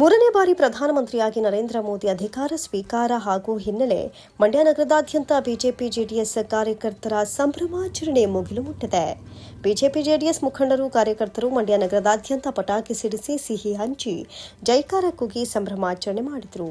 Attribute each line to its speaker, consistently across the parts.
Speaker 1: ಮೂರನೇ ಬಾರಿ ಪ್ರಧಾನಮಂತ್ರಿಯಾಗಿ ನರೇಂದ್ರ ಮೋದಿ ಅಧಿಕಾರ ಸ್ವೀಕಾರ ಹಾಗೂ ಹಿನ್ನೆಲೆ ಮಂಡ್ಯ ನಗರದಾದ್ಯಂತ ಬಿಜೆಪಿ ಜೆಡಿಎಸ್ ಕಾರ್ಯಕರ್ತರ ಸಂಭ್ರಮಾಚರಣೆ ಮುಗಿಲು ಮುಟ್ಟಿದೆ. ಬಿಜೆಪಿ ಜೆಡಿಎಸ್ ಮುಖಂಡರು, ಕಾರ್ಯಕರ್ತರು ಮಂಡ್ಯ ನಗರದಾದ್ಯಂತ ಪಟಾಕಿ ಸಿಡಿಸಿ ಸಿಹಿ ಹಂಚಿ ಜೈಕಾರ ಕುಗಿ ಸಂಭ್ರಮಾಚರಣೆ ಮಾಡಿದರು.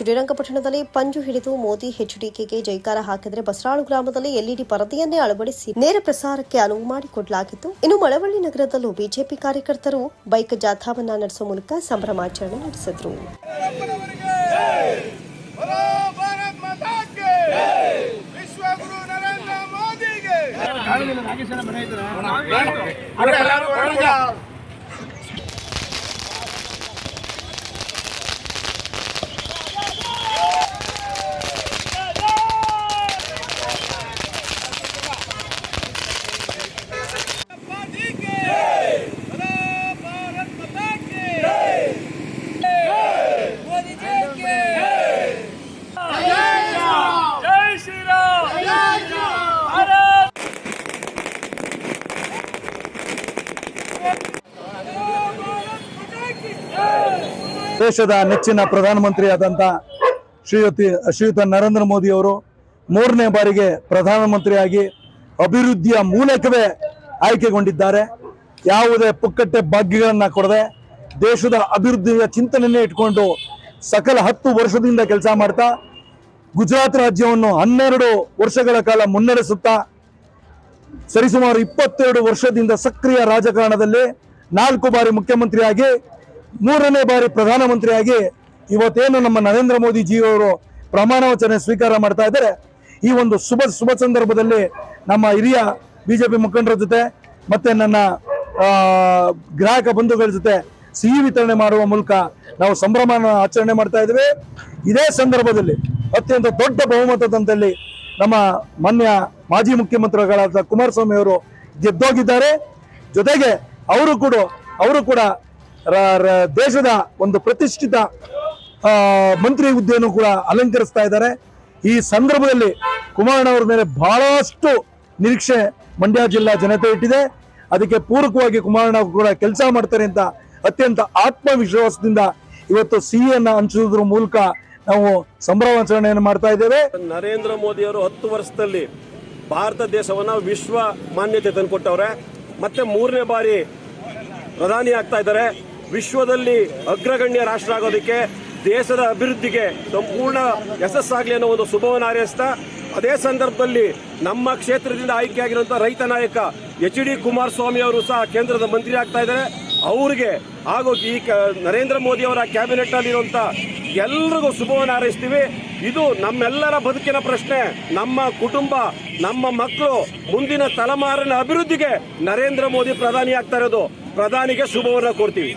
Speaker 1: ಶ್ರೀರಂಗಪಟ್ಟಣದಲ್ಲಿ ಪಂಜು ಹಿಡಿದು ಮೋದಿ ಹೆಚ್ಡಿಕೆಗೆ ಜೈಕಾರ ಹಾಕಿದರೆ ಬಸರಾಳು ಗ್ರಾಮದಲ್ಲಿ ಎಲ್ಇಡಿ ಪರದೆಯನ್ನೇ ಅಳವಡಿಸಿ ನೇರ ಪ್ರಸಾರಕ್ಕೆ ಅನುವು ಮಾಡಿಕೊಡಲಾಗಿತ್ತು ಇನ್ನು ಮಳವಳ್ಳಿ ನಗರದಲ್ಲೂ ಬಿಜೆಪಿ ಕಾರ್ಯಕರ್ತರು ಬೈಕ್ ಜಾಥಾವನ್ನ ನಡೆಸುವ ಮೂಲಕ ಸಂಭ್ರಮಾಚರಣೆ ನಡೆಸಿದ್ರು
Speaker 2: ನರೇಂದ್ರ ಮೋದಿಗೆ ಬರೋ ಭಾರತ್ ಮಾತಾಕ್ಕೆ ಮೋದಿ ಜೈ ಜೈ ಶ್ರೀರಾಮ್ ಭಾರತ್
Speaker 3: ದೇಶದ ನೆಚ್ಚಿನ ಪ್ರಧಾನಮಂತ್ರಿಯಾದಂಥ ಶ್ರೀಯುತಿ, ಶ್ರೀಯುತ ನರೇಂದ್ರ ಮೋದಿ ಅವರು ಮೂರನೇ ಬಾರಿಗೆ ಪ್ರಧಾನಮಂತ್ರಿಯಾಗಿ ಅಭಿವೃದ್ಧಿಯ ಮೂಲಕವೇ ಆಯ್ಕೆಗೊಂಡಿದ್ದಾರೆ. ಯಾವುದೇ ಪುಕ್ಕಟ್ಟೆ ಭಾಗ್ಯಗಳನ್ನ ಕೊಡದೆ ದೇಶದ ಅಭಿವೃದ್ಧಿಯ ಚಿಂತನೆಯನ್ನೇ ಇಟ್ಕೊಂಡು ಸಕಲ ಹತ್ತು ವರ್ಷದಿಂದ ಕೆಲಸ ಮಾಡ್ತಾ ಗುಜರಾತ್ ರಾಜ್ಯವನ್ನು ಹನ್ನೆರಡು ವರ್ಷಗಳ ಕಾಲ ಮುನ್ನಡೆಸುತ್ತಾ ಸರಿಸುಮಾರು ಇಪ್ಪತ್ತೆರಡು ವರ್ಷದಿಂದ ಸಕ್ರಿಯ ರಾಜಕಾರಣದಲ್ಲಿ ನಾಲ್ಕು ಬಾರಿ ಮುಖ್ಯಮಂತ್ರಿಯಾಗಿ ಮೂರನೇ ಬಾರಿ ಪ್ರಧಾನಮಂತ್ರಿಯಾಗಿ ಇವತ್ತೇನು ನಮ್ಮ ನರೇಂದ್ರ ಮೋದಿ ಜಿಯವರು ಪ್ರಮಾಣ ವಚನ ಸ್ವೀಕಾರ ಮಾಡ್ತಾ ಇದ್ದಾರೆ, ಈ ಒಂದು ಶುಭ ಶುಭ ಸಂದರ್ಭದಲ್ಲಿ ನಮ್ಮ ಹಿರಿಯ ಬಿಜೆಪಿ ಮುಖಂಡರ ಜೊತೆ ಮತ್ತೆ ನನ್ನ ಗ್ರಾಹಕ ಬಂಧುಗಳ ಜೊತೆ ಸಿಹಿ ವಿತರಣೆ ಮಾಡುವ ಮೂಲಕ ನಾವು ಸಂಭ್ರಮನ ಆಚರಣೆ ಮಾಡ್ತಾ ಇದ್ದೇವೆ. ಇದೇ ಸಂದರ್ಭದಲ್ಲಿ ಅತ್ಯಂತ ದೊಡ್ಡ ಬಹುಮತದಂತಲ್ಲಿ ನಮ್ಮ ಮಾನ್ಯ ಮಾಜಿ ಮುಖ್ಯಮಂತ್ರಿಗಳಾದ ಕುಮಾರಸ್ವಾಮಿ ಅವರು ಗೆದ್ದೋಗಿದ್ದಾರೆ. ಜೊತೆಗೆ ಅವರು ಕೂಡ ಅವರು ಕೂಡ ದೇಶದ ಒಂದು ಪ್ರತಿಷ್ಠಿತ ಮಂತ್ರಿ ಹುದ್ದೆಯನ್ನು ಕೂಡ ಅಲಂಕರಿಸ್ತಾ ಇದ್ದಾರೆ. ಈ ಸಂದರ್ಭದಲ್ಲಿ ಕುಮಾರಣ್ಣವರ ಮೇಲೆ ಬಹಳಷ್ಟು ನಿರೀಕ್ಷೆ ಮಂಡ್ಯ ಜಿಲ್ಲಾ ಜನತೆ ಇಟ್ಟಿದೆ. ಅದಕ್ಕೆ ಪೂರಕವಾಗಿ ಕುಮಾರಣ್ಣ ಕೂಡ ಕೆಲಸ ಮಾಡ್ತಾರೆ ಅಂತ ಅತ್ಯಂತ ಆತ್ಮವಿಶ್ವಾಸದಿಂದ ಇವತ್ತು ಸಿಹಿಯನ್ನು ಹಂಚುವುದರ ಮೂಲಕ ನಾವು ಸಂಭ್ರಮಾಚರಣೆಯನ್ನು ಮಾಡ್ತಾ ಇದ್ದೇವೆ.
Speaker 4: ನರೇಂದ್ರ ಮೋದಿಯವರು ಹತ್ತು ವರ್ಷದಲ್ಲಿ ಭಾರತ ದೇಶವನ್ನ ವಿಶ್ವ ಮಾನ್ಯತೆ ತಂದುಕೊಟ್ಟವ್ರೆ. ಮತ್ತೆ ಮೂರನೇ ಬಾರಿ ಪ್ರಧಾನಿ ಆಗ್ತಾ ಇದ್ದಾರೆ. ವಿಶ್ವದಲ್ಲಿ ಅಗ್ರಗಣ್ಯ ರಾಷ್ಟ್ರ ಆಗೋದಕ್ಕೆ ದೇಶದ ಅಭಿವೃದ್ಧಿಗೆ ಸಂಪೂರ್ಣ ಯಶಸ್ಸಾಗಲಿ ಅನ್ನೋ ಒಂದು ಶುಭವನ್ನು ಹಾರೈಸ್ತಾ, ಅದೇ ಸಂದರ್ಭದಲ್ಲಿ ನಮ್ಮ ಕ್ಷೇತ್ರದಿಂದ ಆಯ್ಕೆಯಾಗಿರುವಂತಹ ರೈತ ನಾಯಕ ಎಚ್ ಡಿ ಕುಮಾರಸ್ವಾಮಿ ಅವರು ಸಹ ಕೇಂದ್ರದ ಮಂತ್ರಿ ಆಗ್ತಾ ಇದ್ದಾರೆ. ಅವರಿಗೆ ಹಾಗೂ ಈ ನರೇಂದ್ರ ಮೋದಿ ಅವರ ಕ್ಯಾಬಿನೆಟ್ ಅಲ್ಲಿರುವಂತ ಎಲ್ರಿಗೂ ಶುಭವನ್ನು ಹಾರೈಸ್ತೀವಿ. ಇದು ನಮ್ಮೆಲ್ಲರ ಬದುಕಿನ ಪ್ರಶ್ನೆ. ನಮ್ಮ ಕುಟುಂಬ, ನಮ್ಮ ಮಕ್ಕಳು ಮುಂದಿನ ತಲೆಮಾರಿನ ಅಭಿವೃದ್ಧಿಗೆ ನರೇಂದ್ರ ಮೋದಿ ಪ್ರಧಾನಿ ಆಗ್ತಾ ಇರೋದು. ಪ್ರಧಾನಿಗೆ ಶುಭವನ್ನು ಕೊಡ್ತೀವಿ